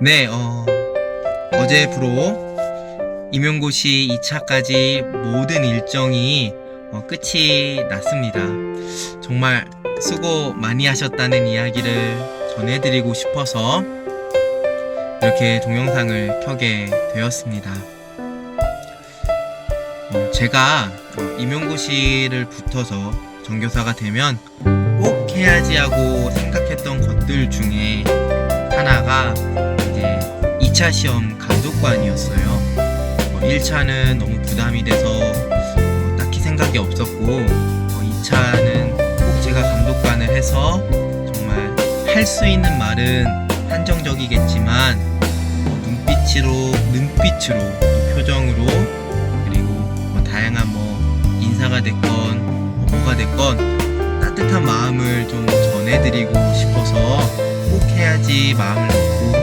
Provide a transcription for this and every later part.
네, 어, 어제부로 임용고시 2차까지 모든 일정이 어, 끝이 났습니다. 정말 수고 많이 하셨다는 이야기를 전해드리고 싶어서 이렇게 동영상을 켜게 되었습니다. 어, 제가 어, 임용고시를 붙어서 전교사가 되면 꼭 해야지 하고 생각했던 것들 중에 하나가 2차 시험 감독관이었어요. 어, 1차는 너무 부담이 돼서 어, 딱히 생각이 없었고 어, 2차는 꼭 제가 감독관을 해서 정말 할 수 있는 말은 한정적이겠지만 어, 눈빛으로 눈빛으로 또 표정으로 그리고 뭐 다양한 뭐 인사가 됐건 뭐 뭐가 됐건 따뜻한 마음을 좀 전해드리고 싶어서 꼭 해야지 마음을 먹고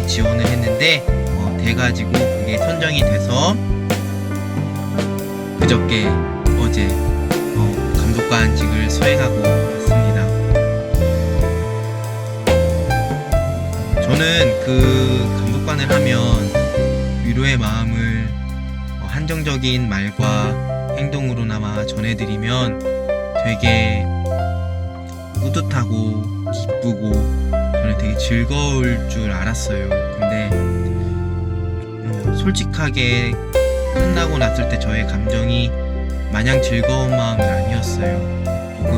지원을 했는데 어, 돼가지고 그게 선정이 돼서 그저께 어제 어, 감독관직을 수행하고 왔습니다. 저는 그 감독관을 하면 위로의 마음을 어, 한정적인 말과 행동으로나마 전해드리면 되게 뿌듯하고 기쁘고 저는 되게 즐거울 줄 알았어요. 근데 어, 솔직하게 끝나고 났을 때 저의 감정이 마냥 즐거운 마음은 아니었어요. 조금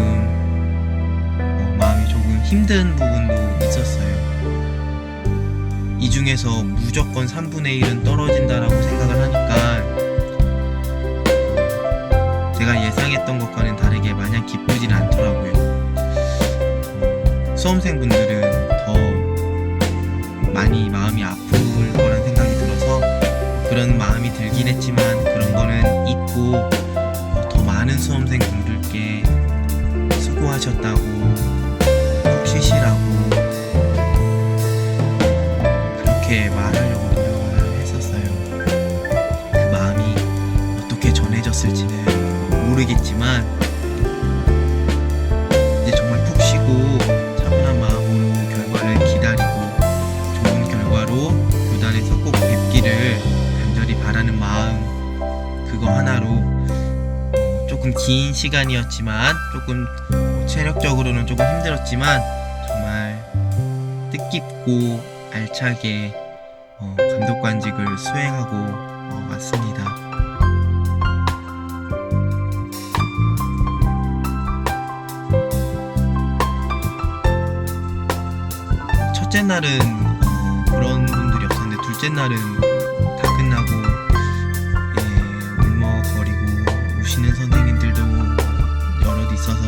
어, 마음이 조금 힘든 부분도 있었어요. 이 중에서 무조건 3분의 1은 떨어진다라고 생각을 수험생분들은 더 많이 마음이 아플 거란 생각이 들어서 그런 마음이 들긴 했지만 그런 거는 잊고 어, 더 많은 수험생분들께 수고하셨다고 꼭 쉬시라고 그렇게 말하려고 노력을 했었어요. 그 마음이 어떻게 전해졌을지는 모르겠지만 그거 하나로 어, 조금 긴 시간이었지만 조금 어, 체력적으로는 조금 힘들었지만 정말 뜻깊고 알차게 어, 감독관직을 수행하고 어, 왔습니다. 첫째 날은 어, 그런 분들이 없었는데 둘째 날은 우시는 선생님들도 여럿 있어서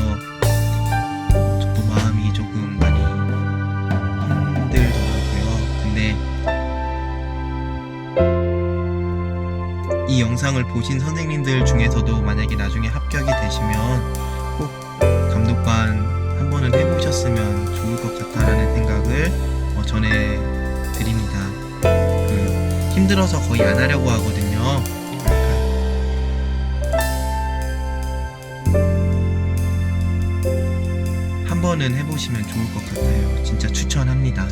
저도 마음이 조금 많이 힘들더라고요. 근데 이 영상을 보신 선생님들 중에서도 만약에 나중에 합격이 되시면 꼭 감독관 한 번은 해보셨으면 좋을 것 같다라는 생각을 어, 전해드립니다. 그 힘들어서 거의 안 하려고 하거든요. 한 번은 해보시면 좋을 것 같아요. 진짜 추천합니다.